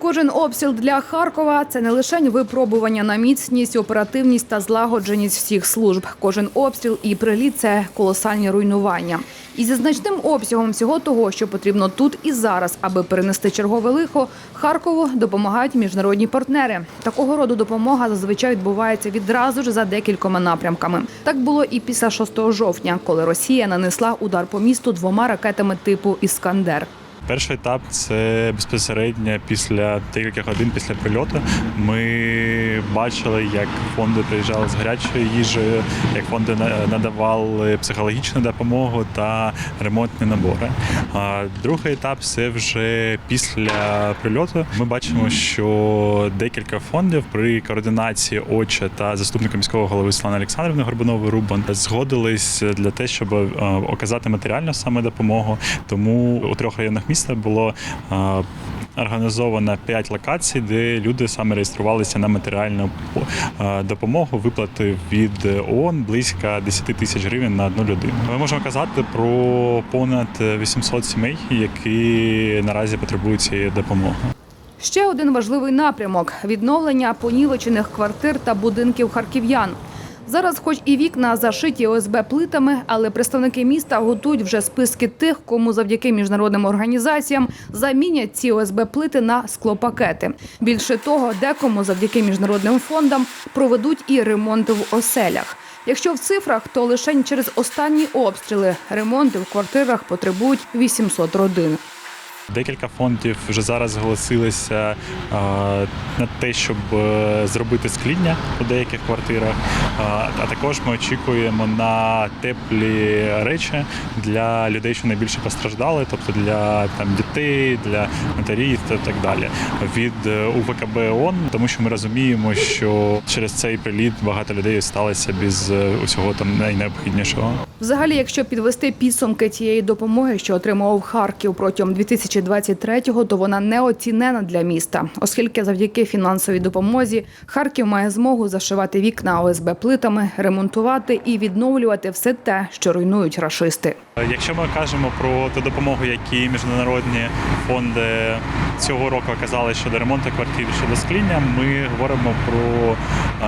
Кожен обстріл для Харкова це не лише випробування на міцність, оперативність та злагодженість всіх служб. Кожен обстріл і приліт це колосальні руйнування. І зі значним обсягом всього того, що потрібно тут і зараз, аби перенести чергове лихо, Харкову допомагають міжнародні партнери. Такого роду допомога зазвичай відбувається відразу ж за декількома напрямками. Так було і після 6 жовтня, коли Росія нанесла удар по місту двома ракетами типу Іскандер. Перший етап це безпосередньо після декілька годин після прильоту. Ми бачили, як фонди приїжджали з гарячою їжею, як фонди надавали психологічну допомогу та ремонтні набори. Другий етап це вже після прильоту. Ми бачимо, що декілька фондів при координації ОЧА та заступника міського голови Світлани Олександрівни Горбунової Рубан згодились для те, щоб е, оказати матеріальну саме допомогу. Тому у трьох районах міста було е, організовано п'ять локацій, де люди саме реєструвалися на матеріальну е, допомогу. Виплати від ООН близько 10 тисяч гривень на одну людину. Ми можемо казати про понад 800 сімей, які наразі потребують цієї допомоги. Ще один важливий напрямок відновлення понівечених квартир та будинків харків'ян. Зараз, хоч і вікна зашиті ОСБ плитами, але представники міста готують вже списки тих, кому завдяки міжнародним організаціям замінять ці ОСБ плити на склопакети. Більше того, декому завдяки міжнародним фондам проведуть і ремонти в оселях. Якщо в цифрах, то лише через останні обстріли ремонти в квартирах потребують 800 родин. Декілька фондів вже зараз зголосилися е, на те, щоб е, зробити скління у деяких квартирах. Е, А також ми очікуємо на теплі речі для людей, що найбільше постраждали, тобто для там дітей, для матерів та так далі. Від УВКБ ООН, тому що ми розуміємо, що через цей приліт багато людей сталося без усього там найнеобхіднішого. Взагалі, якщо підвести підсумки тієї допомоги, що отримував Харків протягом 2023-го, то вона неоцінена для міста, оскільки завдяки фінансовій допомозі Харків має змогу зашивати вікна ОСБ плитами, ремонтувати і відновлювати все те, що руйнують рашисти. Якщо ми кажемо про ту допомогу, які міжнародні фонди цього року оказали щодо ремонту квартир, щодо скління, ми говоримо про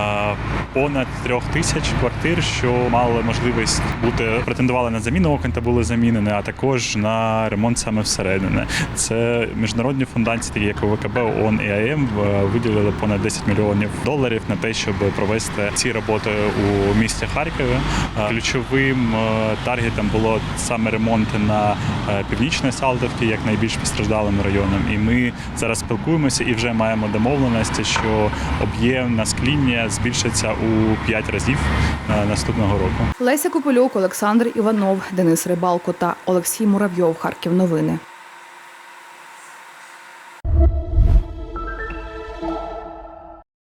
е, понад трьох тисяч квартир, що мали можливість бути претендували на заміну окон та були замінені, а також на ремонт саме всередини. Це міжнародні фундації, такі як ОВКБ, ООН і АЕМ, е, виділили понад 10 мільйонів доларів на те, щоб провести ці роботи у місті Харкові. Е, Ключовим е, таргетом було саме ремонт на північної Салтовки, як найбільш постраждалим районом. І ми зараз спілкуємося і вже маємо домовленості, що об'єм на скління збільшиться у 5 разів е, наступного року. Леся Копилюк, Олександр Іванов, Денис Рибалко та Олексій Муравйов. Харків новини.